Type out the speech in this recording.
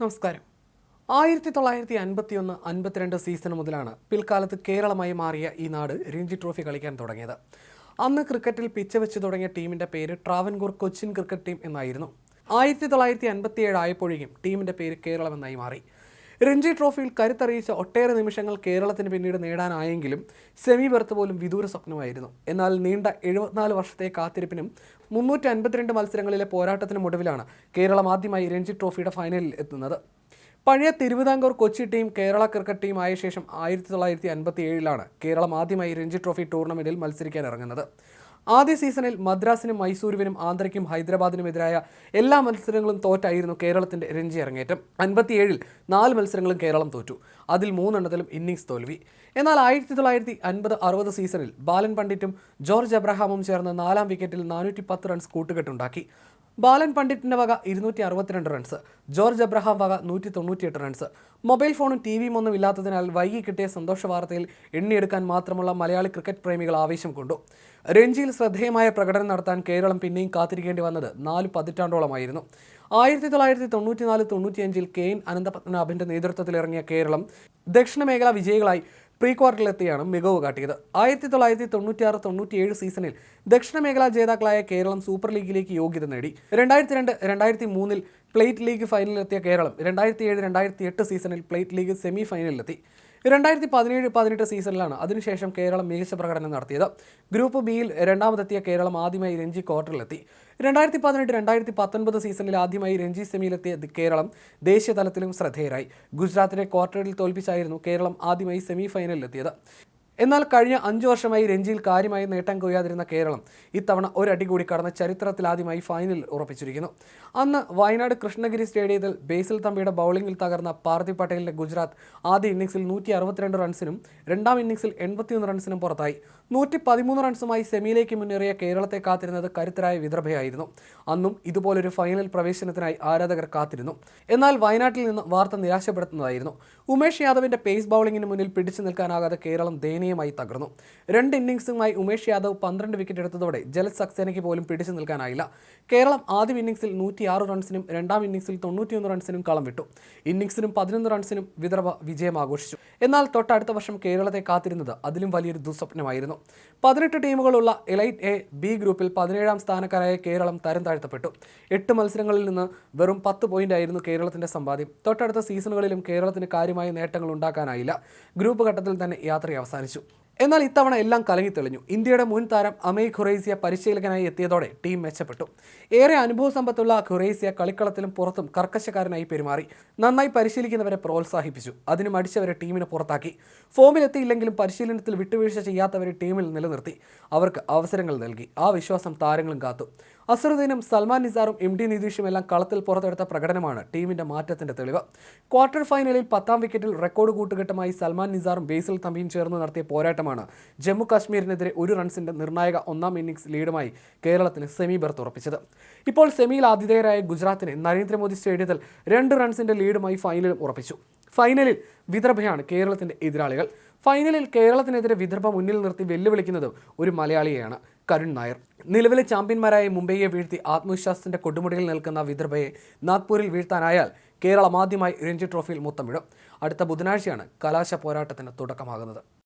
നമസ്കാരം. ആയിരത്തി തൊള്ളായിരത്തി അൻപത്തി ഒന്ന് അൻപത്തിരണ്ട് സീസൺ മുതലാണ് പിൽക്കാലത്ത് കേരളമായി മാറിയ ഈ നാട് രഞ്ജി ട്രോഫി കളിക്കാൻ തുടങ്ങിയത്. അന്ന് ക്രിക്കറ്റിൽ പിച്ച് വെച്ച് തുടങ്ങിയ ടീമിന്റെ പേര് ട്രാവൻകൂർ കൊച്ചിൻ ക്രിക്കറ്റ് ടീം എന്നായിരുന്നു. ആയിരത്തി തൊള്ളായിരത്തി അൻപത്തി ഏഴ് ആയപ്പോഴേക്കും ടീമിന്റെ പേര് കേരളം എന്നായി മാറി. രഞ്ജി ട്രോഫിയിൽ കരുത്തറിയിച്ച ഒട്ടേറെ നിമിഷങ്ങൾ കേരളത്തിന് പിന്നീട് നേടാനായെങ്കിലും സെമി ബർത്ത് പോലും വിദൂര സ്വപ്നമായിരുന്നു. എന്നാൽ നീണ്ട എഴുപത്തിനാല് വർഷത്തെ കാത്തിരിപ്പിനും മുന്നൂറ്റി അൻപത്തിരണ്ട് മത്സരങ്ങളിലെ പോരാട്ടത്തിനും ഒടുവിലാണ് കേരളം ആദ്യമായി രഞ്ജി ട്രോഫിയുടെ ഫൈനലിൽ എത്തുന്നത്. പഴയ Thiruvithamkoor Kochi team Kerala cricket team ആയ ശേഷം ആയിരത്തി തൊള്ളായിരത്തി അൻപത്തി ഏഴിലാണ് കേരളം ആദ്യമായി രഞ്ജി ട്രോഫി ടൂർണമെന്റിൽ മത്സരിക്കാൻ ഇറങ്ങുന്നത്. ആദ്യ സീസണിൽ മദ്രാസിനും മൈസൂരുവിനും ആന്ധ്രയ്ക്കും ഹൈദരാബാദിനുമെതിരായ എല്ലാ മത്സരങ്ങളും തോറ്റായിരുന്നു കേരളത്തിന്റെ രഞ്ജി അരങ്ങേറ്റം. അൻപത്തിയേഴിൽ നാല് മത്സരങ്ങളും കേരളം തോറ്റു. അതിൽ മൂന്നെണ്ണത്തിലും ഇന്നിങ്സ് തോൽവി. എന്നാൽ ആയിരത്തി തൊള്ളായിരത്തി അൻപത് അറുപത് സീസണിൽ ബാലൻ പണ്ഡിറ്റും ജോർജ് അബ്രഹാമും ചേർന്ന് നാലാം വിക്കറ്റിൽ നാനൂറ്റി പത്ത് റൺസ് കൂട്ടുകെട്ടുണ്ടാക്കി. ബാലൻ പണ്ഡിറ്റിന്റെ വക ഇരുന്നൂറ്റി അറുപത്തിരണ്ട് റൺസ് ജോർജ് അബ്രഹാം വക നൂറ്റി തൊണ്ണൂറ്റിയെട്ട് റൺസ് മൊബൈൽ ഫോണും ടി വിയും ഒന്നും ഇല്ലാത്തതിനാൽ വൈകി കിട്ടിയ സന്തോഷ വാർത്തയിൽ എണ്ണിയെടുക്കാൻ മാത്രമുള്ള മലയാളി ക്രിക്കറ്റ് പ്രേമികൾ ആവേശം കൊണ്ടു. രഞ്ജിയിൽ ശ്രദ്ധേയമായ പ്രകടനം നടത്താൻ കേരളം പിന്നെയും കാത്തിരിക്കേണ്ടി വന്നത് നാല് പതിറ്റാണ്ടോളമായിരുന്നു. ആയിരത്തി തൊള്ളായിരത്തി തൊണ്ണൂറ്റിനാല് തൊണ്ണൂറ്റിയഞ്ചിൽ കെ എൻ നേതൃത്വത്തിൽ ഇറങ്ങിയ കേരളം ദക്ഷിണ മേഖലാ വിജയികളായി പ്രീ ക്വാർട്ടറിലെത്തിയാണ് മികവ് കാട്ടിയത്. ആയിരത്തി തൊള്ളായിരത്തി തൊണ്ണൂറ്റിയാറ് തൊണ്ണൂറ്റിയേഴ് സീസണിൽ ദക്ഷിണ മേഖലാ ജേതാക്കളായ കേരളം സൂപ്പർ ലീഗിലേക്ക് യോഗ്യത നേടി. രണ്ടായിരത്തി രണ്ട് രണ്ടായിരത്തി മൂന്നിൽ പ്ലേറ്റ് ലീഗ് ഫൈനലിലെത്തിയ കേരളം രണ്ടായിരത്തി ഏഴ് രണ്ടായിരത്തി എട്ട് സീസണിൽ പ്ലേറ്റ് ലീഗ് സെമി ഫൈനലിലെത്തി. രണ്ടായിരത്തി പതിനേഴ് പതിനെട്ട് സീസണിലാണ് അതിനുശേഷം കേരളം മികച്ച പ്രകടനം നടത്തിയത്. ഗ്രൂപ്പ് ബിയിൽ രണ്ടാമതെത്തിയ കേരളം ആദ്യമായി രഞ്ജി ക്വാർട്ടറിലെത്തി. രണ്ടായിരത്തി പതിനെട്ട് രണ്ടായിരത്തി പത്തൊൻപത് സീസണിൽ ആദ്യമായി രഞ്ജി സെമിയിലെത്തിയ കേരളം ദേശീയ തലത്തിലും ശ്രദ്ധേയരായി. ഗുജറാത്തിനെ ക്വാർട്ടറിൽ തോൽപ്പിച്ചായിരുന്നു കേരളം ആദ്യമായി സെമി ഫൈനലിലെത്തിയത് എന്നാൽ കഴിഞ്ഞ അഞ്ചു വർഷമായി രഞ്ജിയിൽ കാര്യമായി നേട്ടം കൊയ്യാതിരുന്ന കേരളം ഇത്തവണ ഒരടി കൂടി കടന്ന് ചരിത്രത്തിലാദ്യമായി ഫൈനൽ ഉറപ്പിച്ചിരിക്കുന്നു. അന്ന് വയനാട് കൃഷ്ണഗിരി സ്റ്റേഡിയത്തിൽ ബേസിൽ തമ്പിയുടെ ബൗളിംഗിൽ തകർന്ന പാർത്ഥി പട്ടേലിന്റെ ഗുജറാത്ത് ആദ്യ ഇന്നിംഗ്സിൽ നൂറ്റി അറുപത്തിരണ്ട് റൺസിനും രണ്ടാം ഇന്നിംഗ്സിൽ എൺപത്തിയൊന്ന് റൺസിനും പുറത്തായി. നൂറ്റി പതിമൂന്ന് റൺസുമായി സെമിയിലേക്ക് മുന്നേറിയ കേരളത്തെ കാത്തിരുന്നത് കരുത്തരായ വിദർഭയായിരുന്നു. അന്നും ഇതുപോലൊരു ഫൈനൽ പ്രവേശനത്തിനായി ആരാധകർ കാത്തിരുന്നു. എന്നാൽ വയനാട്ടിൽ നിന്ന് വാർത്ത നിരാശപ്പെടുത്തുന്നതായിരുന്നു. ഉമേഷ് യാദവിന്റെ പേസ് ബൗളിംഗിന് മുന്നിൽ പിടിച്ചു നിൽക്കാനാകാതെ കേരളം ദയനീയമായി തകർന്നു. രണ്ട് ഇന്നിംഗ്സുമായി ഉമേഷ് യാദവ് പന്ത്രണ്ട് വിക്കറ്റ് എടുത്തതോടെ ജലത് സക്സേനയ്ക്ക് പോലും പിടിച്ചു നിൽക്കാനായില്ല. കേരളം ആദ്യം ഇന്നിംഗ്സിൽ നൂറ്റിയാറ് റൺസിനും രണ്ടാം ഇന്നിംഗ്സിൽ തൊണ്ണൂറ്റിയൊന്ന് റൺസിനും കളം വിട്ടു. ഇന്നിംഗ്സിനും പതിനൊന്ന് റൺസിനും വിദർഭ വിജയം ആഘോഷിച്ചു. എന്നാൽ തൊട്ടടുത്ത വർഷം കേരളത്തെ കാത്തിരുന്നത് അതിലും വലിയൊരു ദുസ്വപ്നമായിരുന്നു. പതിനെട്ട് ടീമുകളുള്ള എലൈറ്റ് എ ബി ഗ്രൂപ്പിൽ പതിനേഴാം സ്ഥാനക്കാരായ കേരളം തരം താഴ്ത്തപ്പെട്ടു. എട്ട് മത്സരങ്ങളിൽ നിന്ന് വെറും പത്ത് പോയിന്റ് ആയിരുന്നു കേരളത്തിന്റെ സമ്പാദ്യം. തൊട്ടടുത്ത സീസണുകളിലും കേരളത്തിന് കാര്യമായ നേട്ടങ്ങൾ ഉണ്ടാക്കാനായില്ല. ഗ്രൂപ്പ് ഘട്ടത്തിൽ തന്നെ യാത്ര അവസാനിച്ചു. എന്നാൽ ഇത്തവണ എല്ലാം കലങ്ങി തെളിഞ്ഞു. ഇന്ത്യയുടെ മുൻ താരം അമയ് ഖുറൈസിയ പരിശീലകനായി എത്തിയതോടെ ടീം മെച്ചപ്പെട്ടു. ഏറെ അനുഭവ സമ്പത്തുള്ള ഖുറൈസിയ കളിക്കളത്തിലും പുറത്തും കർക്കശക്കാരനായി പെരുമാറി. നന്നായി പരിശീലിക്കുന്നവരെ പ്രോത്സാഹിപ്പിച്ചു. അതിന് മടിച്ചവരെ ടീമിന് പുറത്താക്കി. ഫോമിലെത്തിയില്ലെങ്കിലും പരിശീലനത്തിൽ വിട്ടുവീഴ്ച ചെയ്യാത്തവരെ ടീമിൽ നിലനിർത്തി. അവർക്ക് അവസരങ്ങൾ നൽകി. ആ വിശ്വാസം താരങ്ങളും കാത്തു. അസറുദ്ദീനും സൽമാൻ നിസാറും എം ഡി നിതീഷും എല്ലാം കളത്തിൽ പുറത്തെടുത്ത പ്രകടനമാണ് ടീമിന്റെ മാറ്റത്തിന്റെ തെളിവ്. ക്വാർട്ടർ ഫൈനലിൽ പത്താം വിക്കറ്റിൽ റെക്കോർഡ് കൂട്ടുകെട്ടുമായി സൽമാൻ നിസാറും ബേസിൽ തമ്പിയും ചേർന്ന് നടത്തിയ പോരാട്ടമാണ്. ജമ്മു കാശ്മീരിനെതിരെ ഒരു റൺസിന്റെ നിർണായക ഒന്നാം ഇന്നിംഗ്സ് ലീഡുമായി കേരളത്തിന് സെമി ബർത്ത് ഉറപ്പിച്ചത്. ഇപ്പോൾ സെമിയിൽ ആതിഥേയരായ ഗുജറാത്തിനെ നരേന്ദ്രമോദി സ്റ്റേഡിയത്തിൽ രണ്ട് റൺസിന്റെ ലീഡുമായി ഫൈനലിൽ ഉറപ്പിച്ചു. ഫൈനലിൽ വിദർഭയാണ് കേരളത്തിന്റെ എതിരാളികൾ. ഫൈനലിൽ കേരളത്തിനെതിരെ വിദർഭ മുന്നിൽ നിർത്തി വെല്ലുവിളിക്കുന്നത് ഒരു മലയാളിയെയാണ് കരുൺ നായർ. നിലവിലെ ചാമ്പ്യന്മാരായ മുംബൈയെ വീഴ്ത്തി ആത്മവിശ്വാസത്തിന്റെ കൊടുമുടിയിൽ നിൽക്കുന്ന വിദർഭയെ നാഗ്പൂരിൽ വീഴ്ത്താനായാൽ കേരളം ആദ്യമായി രഞ്ജി ട്രോഫിയിൽ മുത്തമിടും. അടുത്ത ബുധനാഴ്ചയാണ് കലാശ പോരാട്ടത്തിന് തുടക്കമാകുന്നത്.